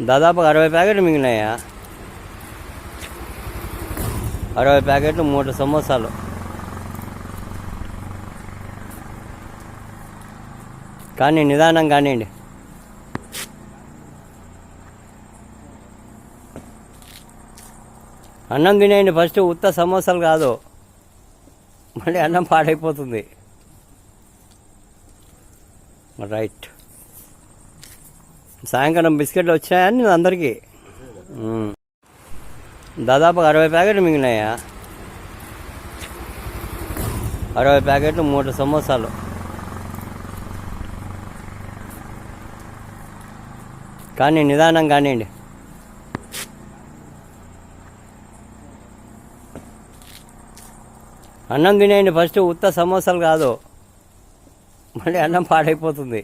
దాదాపుగా అరవై ప్యాకెట్లు మిగిలినాయా? అరవై ప్యాకెట్లు మూడు సమోసాలు. కానీ నిదానం కానివ్వండి. అన్నం తినేయండి ఫస్ట్ ఉత్త సమోసాలు కాదు. మళ్ళీ అన్నం పాడైపోతుంది. రైట్. సాయంకాలం బిస్కెట్లు వచ్చాయని అందరికీ. దాదాపుగా అరవై ప్యాకెట్లు మిగిలినాయా? అరవై ప్యాకెట్లు మూడు సమోసాలు. కానీ నిదానం కానివ్వండి. అన్నం తినేయండి ఫస్ట్ ఉత్త సమోసాలు కాదు. మళ్ళీ అన్నం పాడైపోతుంది.